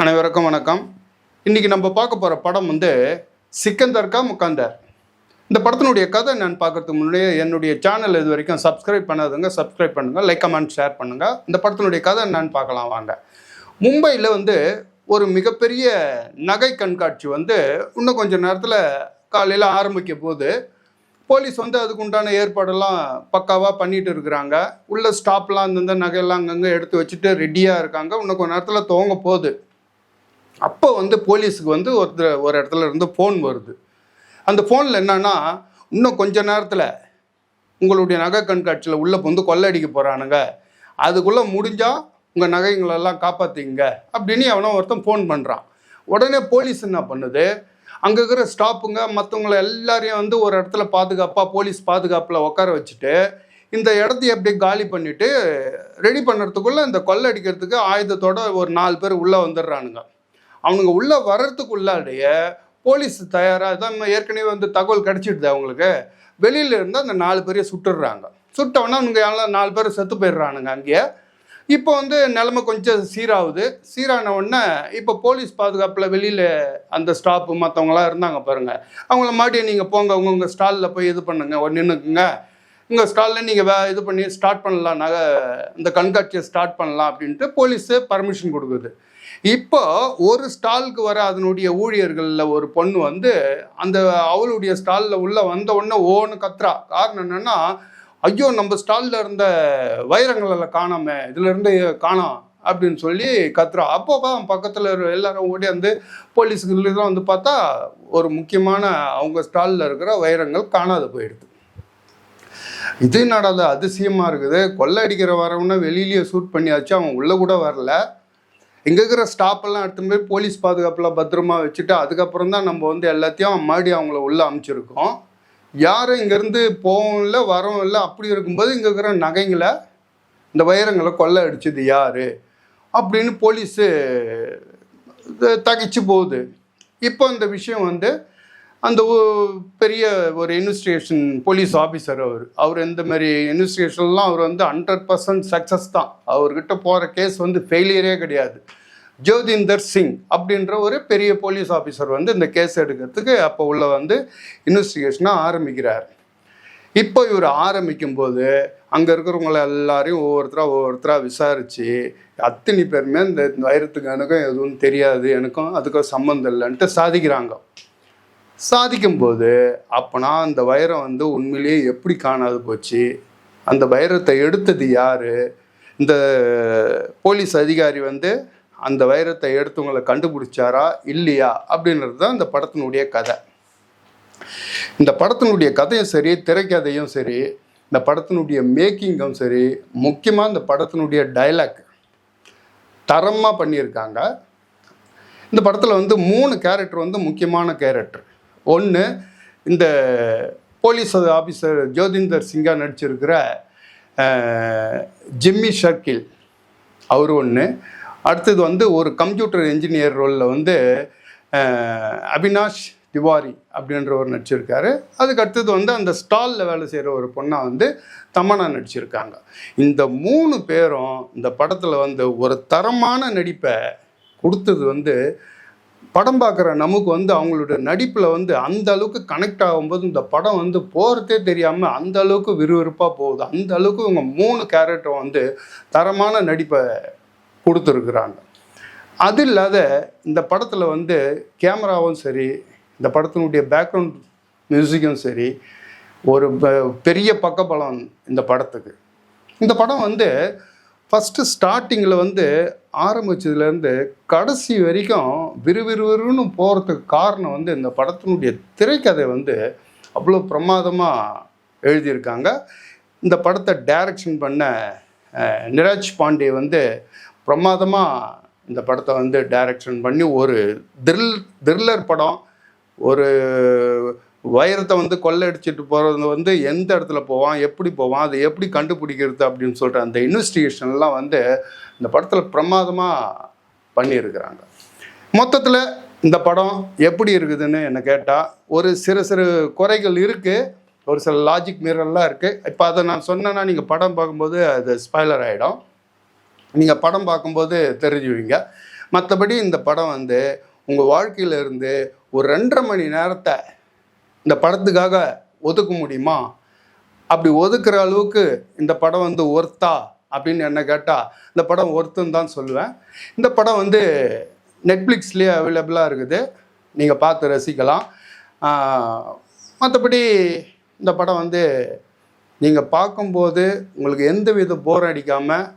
அனைவருக்கும் வணக்கம். இன்னைக்கு நம்ம பார்க்க போகிற படம் வந்து சிக்கந்தர் கா இந்த படத்தினுடைய கதை நான் பார்க்கறதுக்கு முன்னாடியே என்னுடைய சேனல் இது வரைக்கும் சப்ஸ்கிரைப் பண்ணாதுங்க சப்ஸ்கிரைப் பண்ணுங்கள் லைக் கமெண்ட் ஷேர் பண்ணுங்கள் இந்த படத்தினுடைய கதை நான் பார்க்கலாம் வாங்க. மும்பையில் வந்து ஒரு மிகப்பெரிய நகை கண்காட்சி வந்து இன்னும் கொஞ்சம் நேரத்தில் காலையில் ஆரம்பிக்க போது போலீஸ் வந்து அதுக்கு உண்டான ஏற்பாடெல்லாம் பக்காவாக பண்ணிட்டு இருக்கிறாங்க. உள்ள ஸ்டாப்லாம் அந்தந்த நகையெல்லாம் அங்கங்கே எடுத்து வச்சுட்டு ரெடியாக இருக்காங்க. இன்னும் கொஞ்ச நேரத்தில் துவங்க போகுது. அப்போ வந்து போலீஸுக்கு வந்து ஒருத்தர் ஒரு இடத்துல இருந்து ஃபோன் வருது. அந்த ஃபோனில் என்னன்னா இன்னும் கொஞ்ச நேரத்தில் உங்களுடைய நகை கண்காட்சியில் உள்ளே வந்து கொள்ளடிக்க போகிறானுங்க அதுக்குள்ளே முடிஞ்சால் உங்கள் நகைங்களெல்லாம் காப்பாற்றிங்க அப்படின்னு எவனோ ஒருத்தன் ஃபோன் பண்ணுறான் உடனே போலீஸ் என்ன பண்ணுது? அங்கே இருக்கிற ஸ்டாப்புங்க மற்றவங்கள எல்லாரையும் வந்து ஒரு இடத்துல பாதுகாப்பாக போலீஸ் பாதுகாப்பில் உட்கார வச்சுட்டு இந்த இடத்தைய அப்படியே காலி பண்ணிவிட்டு ரெடி பண்ணுறதுக்குள்ளே இந்த கொள்ளடிக்கிறதுக்கு ஆயுதத்தோட ஒரு நாலு பேர் உள்ளே வந்துடுறானுங்க. அவனுங்க உள்ளே வர்றதுக்குள்ளாடைய போலீஸ் தயாராக தான் ஏற்கனவே வந்து தகவல் கிடச்சிடுது அவங்களுக்கு. வெளியில் இருந்து அந்த நாலு பேரையும் சுட்டுடுறாங்க சுட்டவொன்னே அவனுங்க நாலு பேர் செத்து போயிடுறானுங்க அங்கேயே. இப்போ வந்து நிலமை கொஞ்சம் சீராகுது. சீரான உடனே இப்போ போலீஸ் பாதுகாப்பில் வெளியில் அந்த ஸ்டாப்பு மற்றவங்களாம் இருந்தாங்க பாருங்கள் அவங்கள மாட்டி நீங்கள் போங்க உங்கள் ஸ்டாலில் போய் இது பண்ணுங்க நின்றுக்குங்க உங்கள் ஸ்டாலில் நீங்கள் வே இது பண்ணி ஸ்டார்ட் பண்ணலாம் நகை இந்த கண்காட்சியை ஸ்டார்ட் பண்ணலாம் அப்படின்ட்டு போலீஸு பர்மிஷன் கொடுக்குது. இப்போ ஒரு ஸ்டாலுக்கு வர அதனுடைய ஊழியர்களில் ஒரு பொண்ணு வந்து அந்த அவளுடைய ஸ்டாலில் உள்ளே வந்த உடனே ஓன்னு கத்துறா. காரணம் என்னென்னா ஐயோ நம்ம ஸ்டாலில் இருந்த வைரங்களெல்லாம் காணாம இதுல இருந்து அப்படின்னு சொல்லி கத்துறா. அப்போ தான் பக்கத்தில் எல்லாரும் ஓடி வந்து போலீஸுக்கு வந்து பார்த்தா ஒரு முக்கியமான அவங்க ஸ்டாலில் இருக்கிற வைரங்கள் காணாது போயிடுது. இது என்னடாது அதிசயமாக இருக்குது. கொள்ளை அடிக்கிற வரவன வெளியிலேயே ஷூட் பண்ணியாச்சு அவன் உள்ளே கூட வரல. இங்கே இருக்கிற ஸ்டாப்பெல்லாம் எடுத்து போய் போலீஸ் பாதுகாப்பில் பத்திரமா வச்சுட்டு அதுக்கப்புறம் தான் நம்ம வந்து எல்லாத்தையும் மறுபடியும் அவங்கள உள்ளே அமுச்சிருக்கோம் யாரும் இங்கேருந்து போகவும் இல்லை வரவும் இல்லை அப்படி இருக்கும்போது இங்கே இருக்கிற நகைங்களை இந்த வைரங்களை கொள்ளை அடிச்சது யார்? அப்படின்னு போலீஸு தகைச்சு போகுது. இப்போ இந்த விஷயம் வந்து அந்த பெரிய ஒரு இன்வெஸ்டிகேஷன் போலீஸ் ஆஃபீஸர் அவர். அவர் இந்த மாதிரி இன்வெஸ்டிகேஷன்லாம் அவர் வந்து ஹண்ட்ரட் பர்சன்ட் சக்ஸஸ் தான். அவர்கிட்ட போகிற கேஸ் வந்து ஃபெயிலியரே கிடையாது. ஜோதிந்தர் சிங் அப்படின்ற ஒரு பெரிய போலீஸ் ஆஃபீஸர் வந்து இந்த கேஸ் எடுக்கிறதுக்கு அப்போ உள்ள வந்து இன்வெஸ்டிகேஷனை ஆரம்பிக்கிறார். இப்போ இவர் ஆரம்பிக்கும்போது அங்கே இருக்கிறவங்கள எல்லாரையும் ஒவ்வொருத்தராக ஒவ்வொருத்தராக விசாரித்து அத்தனை பேருமே இந்த வைரத்துக்கு எனக்கும் எதுவும் தெரியாது எனக்கும் அதுக்கும் சம்மந்தம் இல்லைன்ட்டு சாதிக்கிறாங்க. சாதிக்கும்போது அப்போனா அந்த வைரம் வந்து உண்மையிலேயே எப்படி காணாது போச்சு? அந்த வைரத்தை எடுத்தது யார்? இந்த போலீஸ் அதிகாரி வந்து அந்த வைரத்தை எடுத்தவங்களை கண்டுபிடிச்சாரா? இல்லையா? அப்படின்றது தான் இந்த படத்தினுடைய கதை. இந்த படத்தினுடைய கதையும் சரி திரைக்கதையும் சரி இந்த படத்தினுடைய மேக்கிங்கும் சரி முக்கியமாக இந்த படத்தினுடைய டைலாக் தரமாக பண்ணியிருக்காங்க. இந்த படத்தில் வந்து மூணு கேரக்டர் வந்து முக்கியமான கேரக்டர் ஒன்று இந்த போலீஸ் ஆஃபீஸர் ஜோதிந்தர் சிங்கா நடிச்சிருக்கிற ஜிம்மி ஷர்கில் அவர் ஒன்று அடுத்தது வந்து ஒரு கம்ப்யூட்டர் இன்ஜினியர் ரோலில் வந்து அஹ், அபினாஷ் திவாரி அப்படின்றவர் நடிச்சிருக்காரு. அதுக்கு அடுத்தது வந்து அந்த ஸ்டாலில் வேலை செய்கிற ஒரு பொண்ணாக வந்து தமனா நடிச்சிருக்காங்க. இந்த மூணு பேரும் இந்த படத்தில் வந்து ஒரு தரமான நடிப்பை கொடுத்தது வந்து படம் பார்க்குற நமக்கு வந்து அவங்களோட நடிப்பில் வந்து அந்த அளவுக்கு கனெக்ட் ஆகும்போது இந்த படம் வந்து போகிறதே தெரியாமல் அந்த அளவுக்கு விறுவிறுப்பாக போகுது. அந்த அளவுக்கு இவங்க மூணு கேரக்டர் வந்து தரமான நடிப்பை கொடுத்துருக்குறாங்க. அது இல்லாத இந்த படத்தில் வந்து கேமராவும் சரி இந்த படத்தினுடைய பேக்ரவுண்ட் மியூசிக்கும் சரி ஒரு பெரிய பக்கபலம் இந்த படத்துக்கு. இந்த படம் வந்து ஃபஸ்ட்டு ஸ்டார்டிங்கில் வந்து ஆரம்பிச்சதுலேருந்து கடைசி வரைக்கும் விறுவிறுவிறுன்னு போகிறதுக்கு காரணம் வந்து இந்த படத்தினுடைய திரைக்கதை வந்து அவ்வளோ பிரமாதமாக எழுதியிருக்காங்க. இந்த படத்தை டைரக்ஷன் பண்ண நிராஜ் பாண்டே வந்து பிரமாதமாக இந்த படத்தை வந்து டைரக்ஷன் பண்ணி ஒரு த்ரில் த்ரில்லர் படம் ஒரு வைரத்தை வந்து கொள்ளையடிச்சிட்டு போகிறது வந்து எந்த இடத்துல போவான் எப்படி போவான் அதை எப்படி கண்டுபிடிக்கிறது அப்படின்னு சொல்கிற அந்த இன்வெஸ்டிகேஷன்லாம் வந்து இந்த படத்தில் பிரமாதமாக பண்ணியிருக்கிறாங்க. மொத்தத்தில் இந்த படம் எப்படி இருக்குதுன்னு என்ன கேட்டால் ஒரு சிறு சிறு குறைகள் இருக்குது ஒரு சில லாஜிக் மீறல்லாம் இருக்குது இப்போ அதை நான் சொன்னேன்னா நீங்கள் படம் பார்க்கும்போது அது ஸ்பாய்லர் ஆகிடும் நீங்கள் படம் பார்க்கும்போது தெரிஞ்சுவீங்க. மற்றபடி இந்த படம் வந்து உங்கள் வாழ்க்கையில இருந்து ஒரு ரெண்டரை மணி நேரத்தை இந்த படத்துக்காக ஒதுக்க முடியுமா? அப்படி ஒதுக்குற அளவுக்கு இந்த படம் வந்து ஒர்த்தா அப்படின்னு என்ன கேட்டால் இந்த படம் ஒர்த்துன்னு தான் சொல்லுவேன். இந்த படம் வந்து நெட்ஃப்ளிக்ஸ்லேயே அவைலபிளாக இருக்குது. நீங்கள் பார்த்து ரசிக்கலாம். மற்றபடி இந்த படம் வந்து நீங்கள் பார்க்கும்போது உங்களுக்கு எந்த வித போர் அடிக்காமல்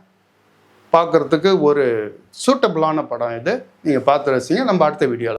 பார்க்குறதுக்கு ஒரு சூட்டபிளான படம் இது. நீங்கள் பார்த்து ரசிங்க. நம்ம அடுத்த வீடியோவில்